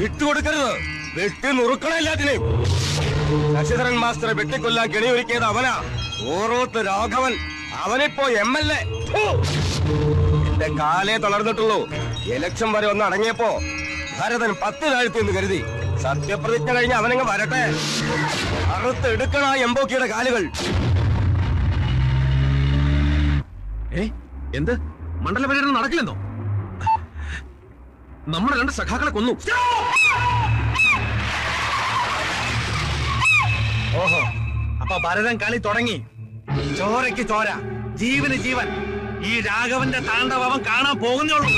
വിട്ടുകൊടുക്കരുത്. വെട്ടി നുറുക്കണം എല്ലാത്തിനെയും. ശശിധരൻ മാസ്റ്ററെ വെട്ടിക്കൊല്ലാൻ കെണിയൊരുക്കിയത് അവനാ. ഓരോത്ത് രാഘവൻ. അവനിപ്പോ എം എൽ എ എന്റെ കാലേ തളർന്നിട്ടുള്ളൂ. ഇലക്ഷൻ വരെ ഒന്ന് അടങ്ങിയപ്പോ ഭരതൻ പത്ത് താഴ്ത്തി എന്ന് കരുതി. സത്യപ്രതിജ്ഞ കഴിഞ്ഞ് അവനങ്ങ് വരട്ടെ. അറുത്തെടുക്കണ എംബോക്കിയുടെ കാലുകൾ. ഏ എന്ത്? മണ്ഡല പര്യടനം നടക്കില്ലെന്നോ? നമ്മുടെ രണ്ട് സഖാക്കളെ കൊന്നു. ഓഹോ. അപ്പൊ ഭരതൻ കളി തുടങ്ങി. ചോരയ്ക്ക് ചോര. ജീവന് ജീവൻ. ഈ രാഘവന്റെ താണ്ഡവം കാണാൻ പോകുന്നേ ഉള്ളൂ.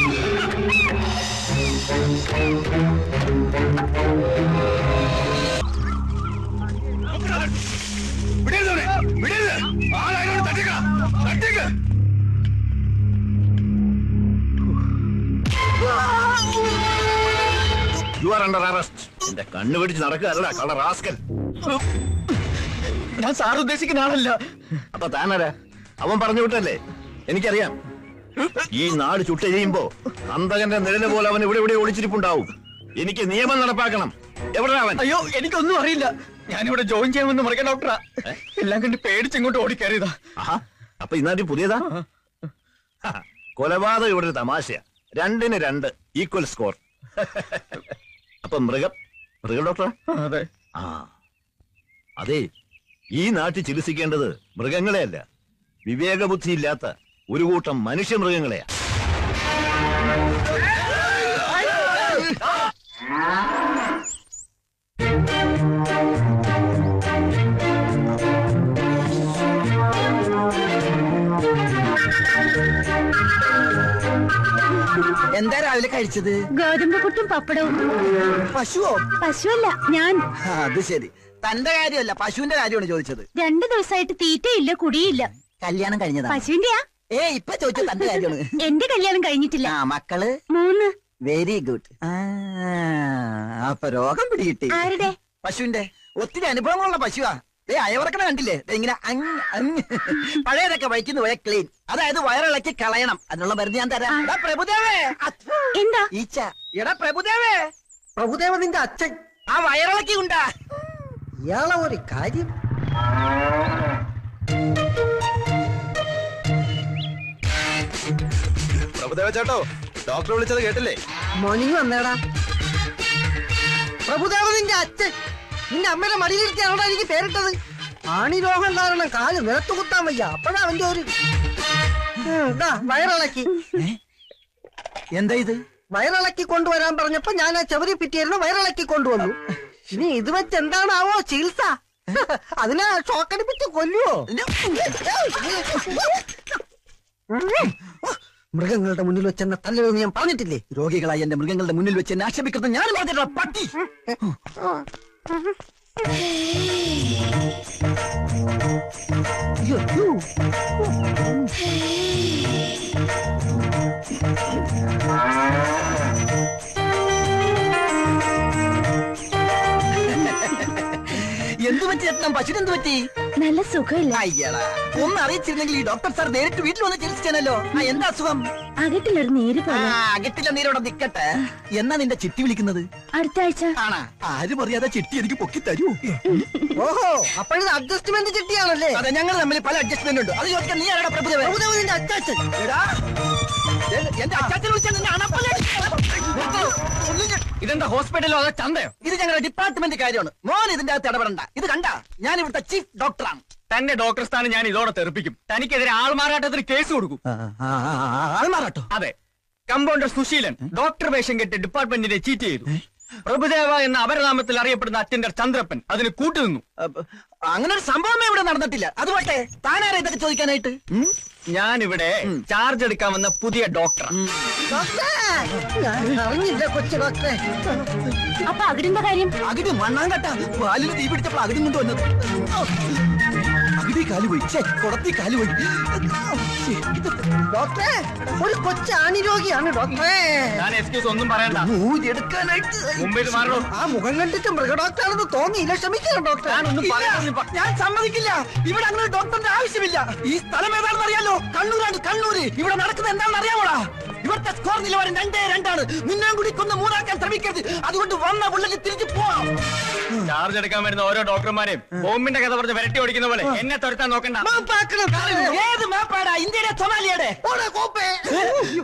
യു ആർ അണ്ടർ അറസ്റ്റ് എന്റെ കണ്ണു പിടിച്ച് നടക്കുകയല്ല കളർ റാസ്കൽ. ഞാൻ സാർ ഉദ്ദേശിക്കുന്ന ആളല്ല. അപ്പൊ താനാരാ? അവൻ പറഞ്ഞു വിട്ടല്ലേ? എനിക്കറിയാം. ഈ നാട് ചുട്ടെരിയുമ്പോ അന്തകന്റെ നിഴൽ പോലെ അവൻ ഇവിടെ ഇവിടെ ഒളിച്ചിരിപ്പുണ്ടാവും. എനിക്ക് നിയമം നടപ്പാക്കണം. എവിടെ അവൻ? അയ്യോ എനിക്കൊന്നും അറിയില്ല. ഞാനിവിടെ ജോയിൻ ചെയ്യാമെന്ന് മറിയ ഡോക്ടറാ. എല്ലാം കണ്ട് പേടിച്ച് ഇങ്ങോട്ട് ഓടിക്കയറിയതാ. ആഹാ അപ്പൊ ഇന്നാട്ടി പുതിയതാ? ഹ, കൊലപാതകം ഇവിടെ ഒരു തമാശയാ. രണ്ടിന് രണ്ട് ഈക്വൽ സ്കോർ അപ്പൊ മൃഗം മൃഗ ഡോക്ടറാ? അതെ. ആ അതെ. ഈ നാട്ടിൽ ചികിത്സിക്കേണ്ടത് മൃഗങ്ങളെയല്ല. വിവേകബുദ്ധി ഇല്ലാത്ത ഒരു കൂട്ടം മനുഷ്യ മൃഗങ്ങളെയാ. എന്താ രാവിലെ കഴിച്ചത്? ഗോതമ്പ് പുട്ടും പപ്പടവും. പശുവോ? പശുവല്ല ഞാൻ. അത് ശരി. തന്റെ കാര്യമല്ല പശുവിന്റെ കാര്യമാണ് ചോദിച്ചത്. രണ്ടു ദിവസമായിട്ട് തീറ്റയില്ല കുടിയില്ല. കല്യാണം കഴിഞ്ഞതാ. പശുവിന്റെയാ? ഏ ഇപ്പൊ ചോദിച്ചത് തന്റെ കാര്യമാണ്. എന്റെ കല്യാണം കഴിഞ്ഞിട്ടില്ല. ആ മക്കൾ? മൂന്ന്. വെരി ഗുഡ് അപ്പൊ രോഗം പിടികിട്ടി. ആരുടെ? പശുവിന്റെ. ഒത്തിരി അനുഭവങ്ങളുള്ള പശുവാ. ഏ അയവറക്കണ കണ്ടില്ലേ? ദേ ഇങ്ങനെ അങ് അങ് പഴയതൊക്കെ വഴിക്കുന്ന പോയ ക്ലീൻ അതായത് വയറിളക്കി കളയണം. അതിനുള്ള മരുന്ന് ഞാൻ തരാം. എടാ പ്രഭുദേവേ. എന്താ? ഈച്ച. എടാ പ്രഭുദേവേ. പ്രഭുദേവ നിന്റെ അച്ഛൻ. ആ വയറിളക്കി ഉണ്ടാ. ഇയാളെ ഒരു കാര്യം പ്രഭുദേവ ചേട്ടോ ഡോക്ടർ വിളിച്ചത് കേട്ടില്ലേ? മോർണിംഗ് വന്നേടാ. പ്രഭുദേവ നിന്റെ അച്ഛൻ നിന്റെ അമ്മയുടെ മടിയിലിരുത്തിയാണോ എനിക്ക് പേരിട്ടത്. ആണി രോഗം കാരണം കാൽ നിലത്ത് കുത്താൻ വയ്യ. അപ്പഴാ അവന്റെ ഒരു ദാ, വയറിളക്കി. എന്താ ഇത്? വയറിളക്കി കൊണ്ടുവരാൻ പറഞ്ഞപ്പോ ഞാൻ ആ ചവരി പിറ്റിയായിരുന്നു വയറിളക്കി കൊണ്ടുവന്നു. ഇനി ഇത് വെച്ച് എന്താണാവോ ചികിത്സ? അതിനെ ഷോക്കടിപ്പിച്ച് കൊല്ലുവോ? മൃഗങ്ങളുടെ മുന്നിൽ വെച്ച് എന്നെ തല്ലരുതെന്ന് ഞാൻ പറഞ്ഞിട്ടില്ലേ? രോഗികളായി എന്റെ മൃഗങ്ങളുടെ മുന്നിൽ വെച്ച് എന്നെ ആക്ഷേപിക്കുന്നത് ഞാൻ പറഞ്ഞിട്ടുള്ള പട്ടി. അയ്യോ, അയ്യോ. പശുവിനെന്ത് പറ്റി? നല്ല സുഖമില്ല. അയ്യടാ ഒന്ന് അറിയിച്ചിരുന്നെങ്കിൽ ഈ ഡോക്ടർ സാർ നേരിട്ട് വീട്ടിൽ വന്ന് ചികിത്സിച്ചാനല്ലോ ആ എന്താ അസുഖം? അകട്ടിലൊരു നീര് ആ പോലെ. അകത്തില്ല നീരോടെ നിക്കട്ടെ. എന്നാ നിന്റെ ചിട്ടി വിളിക്കുന്നത്? അടുത്ത ആഴ്ച. ആണാ ആരും അറിയാതെ ചിട്ടി എനിക്ക് പൊക്കി തരൂ. ഓഹോ അപ്പോഴത് അഡ്ജസ്റ്റ്മെന്റ് ചിട്ടിയാണല്ലേ? അതെ ഞങ്ങൾ തമ്മിൽ പല അഡ്ജസ്റ്റ്മെന്റ് ഉണ്ട്. അത് ചോദിക്കാൻ നീ ആരാടാ പ്രഭുദേവൻ? പ്രഭുദേവ നിന്റെ അച്ചാച്ചൻ. എടാ എ- എന്റെ അച്ചാച്ചൻ വിളിച്ചാൽ നിന്നെ അണപ്പല്ല ഇതെന്താ ഹോസ്പിറ്റലോ അതോ ചന്തയോ? ഇത് ഞങ്ങളുടെ ഡിപ്പാർട്ട്മെന്റ് കാര്യമാണ്. മോൻ ഇതിന്റെ അകത്ത് ഇടപെടണ്ട. ഇത് കണ്ട? ഞാൻ ഇവിടുത്തെ ചീഫ് ഡോക്ടറാണ് തന്നെ ഡോക്ടർ സ്ഥാനം ഞാൻ ഇതോടെ തെറിപ്പിക്കും. തനിക്കെതിരെ ആൾമാറാട്ടത്തിന് കേസ് കൊടുക്കും. ആൾമാറാട്ടോ? അതെ. കമ്പൗണ്ടർ സുശീലൻ ഡോക്ടർ വേഷം കെട്ടി ഡിപ്പാർട്ട്മെന്റിനെ ചീറ്റ് ചെയ്തു. പ്രഭുദേവ എന്ന അപരനാമത്തിൽ അറിയപ്പെടുന്ന അറ്റൻഡർ ചന്ദ്രപ്പൻ അതിന് കൂട്ടുനിന്നു. അങ്ങനെ ഒരു സംഭവമേ ഇവിടെ നടന്നിട്ടില്ല. അത് പോട്ടെ താനാരാ ഇതൊക്കെ ചോദിക്കാനായിട്ട്? ഞാൻ ഞാനിവിടെ ചാർജ് എടുക്കാൻ വന്ന പുതിയ ഡോക്ടർ അപ്പൊ അകിടിന്റെ കാര്യം? അകിട് മണ്ണാങ്കട്ട. പാലിൽ തീ പിടിച്ചപ്പോൾ അകിടും കൊണ്ട് വന്നത്. പകുതി കാലുപോയി കുടത്തി കാൽ പോയി. ഛെ, ഡോക്ടറെ ഒരു കൊച്ചാണി രോഗിയാണ് ഡോക്ടറെ. ഞാൻ എക്സ്ക്യൂസ് ഒന്നും പറയണ്ട. മാറണോ? ആ മുഖം കണ്ടിട്ട് മൃഗഡോക്ടറാണെന്ന് തോന്നിയില്ല. ക്ഷമിക്കണം ഡോക്ടർ ഞാൻ സമ്മതിക്കില്ല. ഇവിടെ അങ്ങനെ ഡോക്ടറിന്റെ ആവശ്യമില്ല. ഈ സ്ഥലം ഏതാണെന്ന് അറിയാലോ? കണ്ണൂരാണ് കണ്ണൂര്. ഇവിടെ നടക്കുന്നത് എന്താണെന്ന് അറിയാമോടാ? ഇവിടുത്തെ സ്കോർ നിലവാരം രണ്ടേ രണ്ടാണ്. നിന്നെ കൂടി കൊന്ന് മൂന്നാക്കാൻ ശ്രമിക്കരുത്. അതുകൊണ്ട് വന്ന പുള്ളിക്ക് തിരിച്ചു പോവാം. ചാർജ് എടുക്കാൻ വരുന്ന ഓരോ ഡോക്ടർമാരെയും ബോംബിന്റെ കഥ പറഞ്ഞ് വരട്ടി ഓടിക്കുന്ന പോലെ എന്നെ തുരത്താൻ നോക്കണ്ട. ഏത് മാപ്പാടാ ഇന്ത്യയുടെ സൊമാലിയുടെ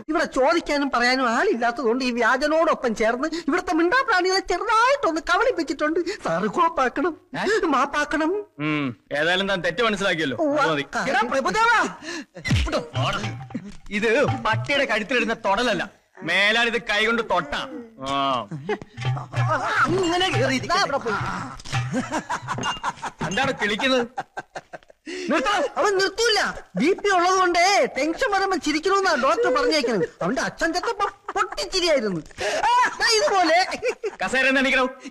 ഇവിടെ ചോദിക്കാനും പറയാനും ആളില്ലാത്തതുകൊണ്ട് ഈ വ്യാജനോടൊപ്പം ചേർന്ന് ഇവിടുത്തെ മിണ്ടാപ്രാണികളെ ചെറുതായിട്ടൊന്ന് കവളിപ്പിച്ചിട്ടുണ്ട് സാറ് കോപ്പാക്കണം. മാപ്പാക്കണം ഏതായാലും താൻ തെറ്റ് മനസ്സിലാക്കിയല്ലോ. പ്രഭുദേവാ. ഇത് പട്ടിയുടെ കഴുത്തിലിടുന്ന തൊടലല്ല മേലാൽ ഇത് കൈകൊണ്ട് തൊട്ട അങ്ങനെ കേറി എന്താണ് കിളിക്കുന്നത് അവൻ നിർത്തൂല ബി പി ഉള്ളത് കൊണ്ടേ ടെൻഷൻ വരുമ്പോ ചിരിക്കണമെന്നാ ഡോക്ടർ പറഞ്ഞേക്കുന്നത് അവന്റെ അച്ഛൻ ചെത്തപ്പോ പൊട്ടിച്ചിരിയായിരുന്നു ആ, ഇതുപോലെ കസേര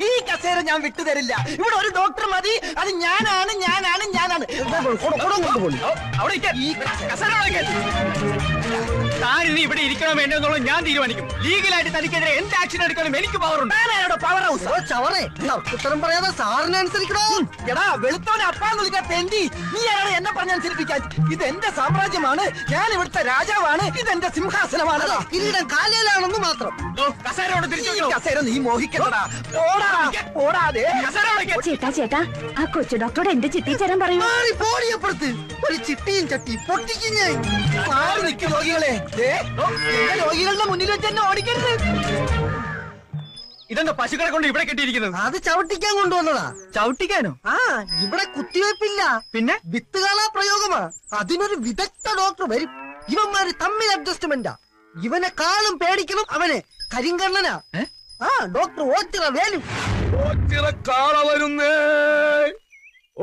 ഈ കസേര ഞാൻ വിട്ടുതരില്ല ഇവിടെ ഒരു ഡോക്ടർ മതി അത് ഞാനാണ് ഞാനാണ് ഞാനാണ് അവിടെ. ഈ കസേര അവിടെ താൻ ഇവിടെ ഇരിക്കണം വേണ്ടെന്നുള്ളത് ഞാൻ തീരുമാനിക്കും. ലീഗലായിട്ട് തനിക്കെതിരെ എന്ത് ആക്ഷൻ എടുക്കാനും എനിക്ക് പവർ ഉണ്ട്. പവർ ഹൗസ് ചവറേ ഉത്തരം പറയാതെ സാറിനെ അനുസരിക്കണോ? എടാ വെളുത്തവനെ അപ്പാന്ന് വിളിക്കാൻ തെണ്ടി. നീ ആരാണ് എന്നെ പറഞ്ഞനുസരിപ്പിക്കാൻ ഇത് എന്റെ സാമ്രാജ്യമാണ്. ഞാൻ ഇവിടുത്തെ രാജാവാണ്. ഇത് എന്റെ സിംഹാസനമാണ്. കിരീടം കാലയിലാണെന്ന് മാത്രം. തിരിച്ചു? കസേര നീ ഓടാ ഓടാതെ. ചേട്ടാ ചേട്ടാ ആ കൊച്ചു ഡോക്ടറോട് എന്റെ ചിട്ടി ചേരാൻ പറയൂ. ഒരു ചിട്ടിയും ചട്ടി പൊട്ടിക്കും ഞാൻ. മാറി നിൽക്കും രോഗികളെ. രോഗികളുടെ മുന്നിൽ വെച്ച് എന്നെ ഓടിക്കരുത്. ഇതെന്താ പശുക്കളെ കൊണ്ട് ഇവിടെ കെട്ടിയിരിക്കുന്നത്? അത് ചവിട്ടിക്കാൻ കൊണ്ടുവന്നതാ. ചവിട്ടിക്കാനോ? ആ ഇവിടെ കുത്തിവയ്പ്പില്ല. പിന്നെ? വിത്തുകാള പ്രയോഗമാ. അതിനൊരു വിദഗ്ധ ഡോക്ടർ വരും. ഇവന്മാര് തമ്മിൽ അഡ്ജസ്റ്റ്മെന്റാ. ഇവനെ കാളും പേടിക്കണം അവനെ കരിങ്കണ്ണനാ. ആ ഡോക്ടർ ഓച്ചിറ വേലും. ഓച്ചിറ കാള വരുന്നേ.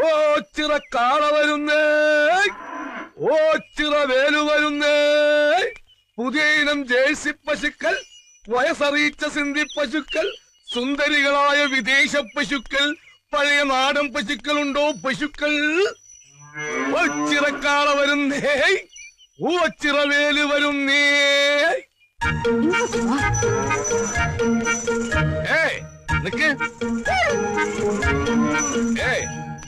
ഓച്ചിറ കാള വരുന്നേ. ഓച്ചിറ വേലു വരുന്നേ. പുതിയ ഇനം ജേഴ്സി പശുക്കൾ വയസ്സറിയിച്ച സിന്ധി പശുക്കൾ സുന്ദരികളായ വിദേശ പശുക്കൾ പഴയ നാടൻ പശുക്കളുണ്ടോ പശുക്കൾ? ഓച്ചിറക്കാള വരുന്നേ. ഓച്ചിറ വേലു വരുന്നേ. ഏ നിക്ക്. ഏയ്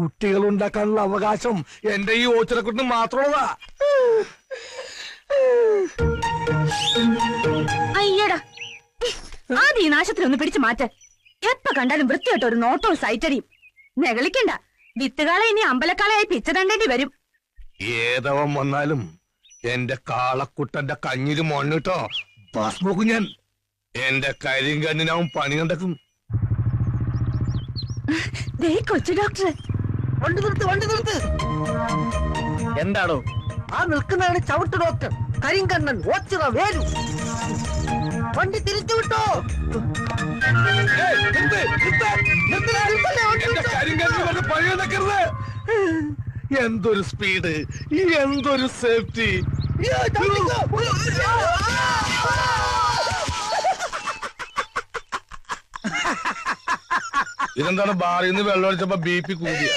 കുട്ടികൾ ഉണ്ടാക്കാനുള്ള അവകാശം എന്റെ ഈ ഓച്ചിറക്കുട്ടിന് മാത്രമുള്ളതാ. അയ്യടാ. ആദ്യ ഈ നാശത്തിൽ ഒന്ന് പിടിച്ചു മാറ്റ. എപ്പ കണ്ടാലും വൃത്തിയായിട്ട് ഒരു നോട്ടവും സൈറ്റടിയും. നെകളിക്കണ്ട. വിത്തുകാളെ ഇനി അമ്പലക്കാളയായി പിച്ചതണ്ടേണ്ടി വരും. ഏതവൻ വന്നാലും എന്റെ കാളക്കുട്ടന്റെ കഞ്ഞിൽ മണ്ണിട്ടോ? പാസ്ബുക്ക് ഞാൻ. എന്റെ കരിങ്കണ്ണിനാവും പണി കണ്ടെത്തും കൊച്ചു ഡോക്ടർ വണ്ടി നിർത്ത് വണ്ടി നിർത്ത്. എന്താണോ ആ നിൽക്കുന്നതാണ് ചവിട്ട് ഡോക്ടർ കരിങ്കണ്ണൻ ഓച്ചിറ വേലു. വണ്ടി തിരിച്ചു വിട്ടോ? എന്തൊരു സ്പീഡ്. എന്തൊരു സേഫ്റ്റി. ഇതെന്താണ്? ബാറിന്ന് നിന്ന് വെള്ളം അടിച്ചപ്പോ ബി പി കൂടിയ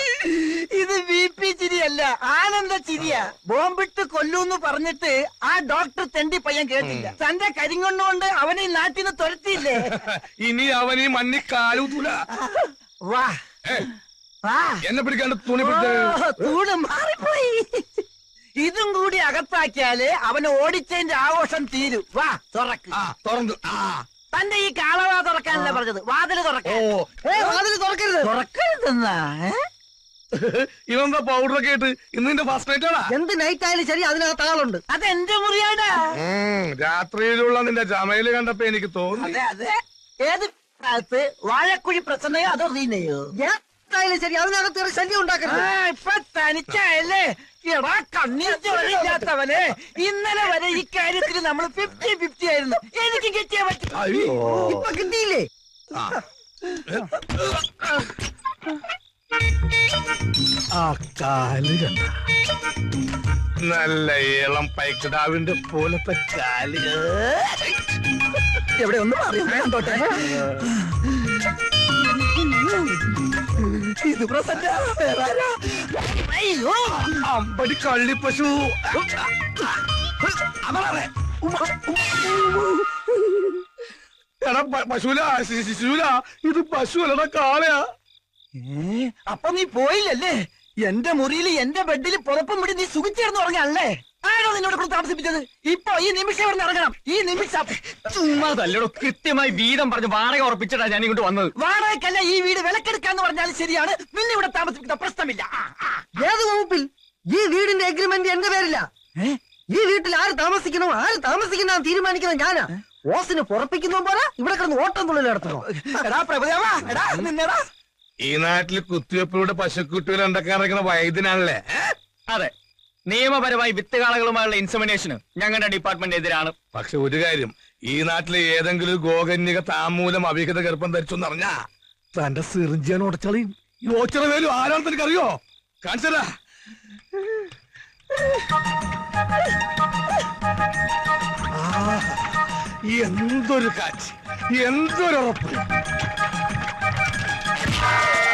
ഇത് ബി പി ചിരിയല്ല ആനന്ദ ചിരിയ. ബോംബിട്ട് കൊല്ലൂന്ന് പറഞ്ഞിട്ട് ആ ഡോക്ടർ തെണ്ടി പയ്യൻ കേട്ടില്ല. തന്റെ കരിങ്കൊണ്ടുകൊണ്ട് അവനെ നാട്ടിൽ നിന്ന് തുരത്തിയില്ലേ? ഇനി അവൻ ഈ മണ്ണി കാലൂതൂല വാ. വാ എന്നെ പിടിക്കാണ്ട് തുണി പിടിച്ച. തൂണ് മാറിപ്പോയി. ഇതും കൂടി അകത്താക്കിയാൽ അവന് ഓടിച്ചതിന്റെ ആഘോഷം തീരും. വാ തുറക്ക്. ആ തുറന്നു. ആ. തന്റെ ഈ കാളവാ തുറക്കാനല്ലേ പറഞ്ഞത്? വാതിൽ ഓ. ഏ വാതിൽ തുറക്കരുത്. തുറക്കരുതെന്നാ ഇവന്താ പൗഡറൊക്കെ ഇട്ട് ഇന്ന് നിന്റെ ഫസ്റ്റ് നൈറ്റ് ആണാ? എന്ത് നൈറ്റ് ആയാലും ശരി അതിനകത്ത് ആളുണ്ട്. അത് എന്റെ മുറിയാടാ. രാത്രിയിലുള്ള നിന്റെ ചമയിൽ കണ്ടപ്പോ എനിക്ക് തോന്നി. അതെ അതെ. ഏത് ഭാഗത്ത് വാഴക്കുഴി പ്രസന്നയോ അതോ റീനയോ? എത്തായാലും ശരി അതിനകത്ത് ഒരു ശല്യം ഉണ്ടാക്കരുത്. ഇപ്പൊ തനിച്ചായല്ലേ? എടാ കണ്ണീർ ചോരയില്ലാത്തവനെ. ഇന്നലെ വരെ ഈ കാര്യത്തിൽ നമ്മൾ ഫിഫ്റ്റി ഫിഫ്റ്റി ആയിരുന്നു. എനിക്ക് കിട്ടിയാ പറ്റും. ഇപ്പൊ കിട്ടിയില്ലേ? ആ കാൽ കണ്ട. നല്ല ഏളം പൈക്കിടാവിന്റെ പോലത്തെ കാൽ. എവിടെ ഒന്ന് കണ്ടോട്ടെ. ഇത് അയ്യോ അമ്പടി കള്ളിപ്പശു അതാണ് എടാ പശുല ശിശുല ഇത് പശു അല്ലടാ കാളയാ. അപ്പൊ നീ പോയില്ലല്ലേ? എന്റെ മുറിയിൽ എന്റെ ബെഡിൽ പുറപ്പം വിടി നീ സുഖിച്ചേർന്ന് ഉറങ്ങാണല്ലേ ആരോ നിന്നോട് കൂടെ താമസിപ്പിച്ചത്? ഇപ്പൊ ഈ നിമിഷം ഇവിടെ ഇറങ്ങണം ഈ നിമിഷം ചുമ്മാതല്ലോ കൃത്യമായി വീതം പറഞ്ഞ് വാടക ഉറപ്പിച്ചിട്ടാ ഞാൻ ഇങ്ങോട്ട് വന്നത്. വാടകയ്ക്കല്ല ഈ വീട് വിലക്കെടുക്കാന്ന് പറഞ്ഞാലും ശരിയാണ്. നിന്നെ ഇവിടെ താമസിപ്പിക്കുന്ന പ്രശ്നമില്ല. ആ, ആ. ഏത് വകുപ്പിൽ? ഈ വീടിന്റെ അഗ്രിമെന്റ് എന്റെ പേരില്ല. ഈ വീട്ടിൽ ആര് താമസിക്കണോ ആര് താമസിക്കണോ തീരുമാനിക്കുന്നത് ഞാനാ. ഓസിന് പുറപ്പിക്കുന്ന പോലെ ഇവിടെ കിടന്ന് ഓട്ടം തുള്ളിൽ നടത്തണോ എടാ പ്രഭുദേവാ എടാ നിന്നെടാ. ഈ നാട്ടിൽ കുത്തിവെപ്പിലൂടെ പശുക്കുട്ടികൾ ഉണ്ടാക്കാറിക്കുന്ന ഇറങ്ങുന്ന വൈദ്യനാണല്ലേ? അതെ. നിയമപരമായി വിത്തുകാളകളുമായുള്ള ഇൻസമിനേഷന് ഞങ്ങളുടെ ഡിപ്പാർട്ട്മെന്റ് എതിരാണ്. പക്ഷെ ഒരു കാര്യം ഈ നാട്ടിലെ ഏതെങ്കിലും ഗോകന്യക താമൂലം അവിഹിത ഗർഭം ധരിച്ചു എന്നറിഞ്ഞാ തന്റെ സിറിഞ്ചാൻ ഉടച്ചളിയും. യോച്ചറ വേലും ആരാണെന്ന് എനിക്കറിയോ? കാണിച്ചതാ എന്തൊരു കാറ്റ് എന്തൊരു ഉറപ്പ്. Thank you.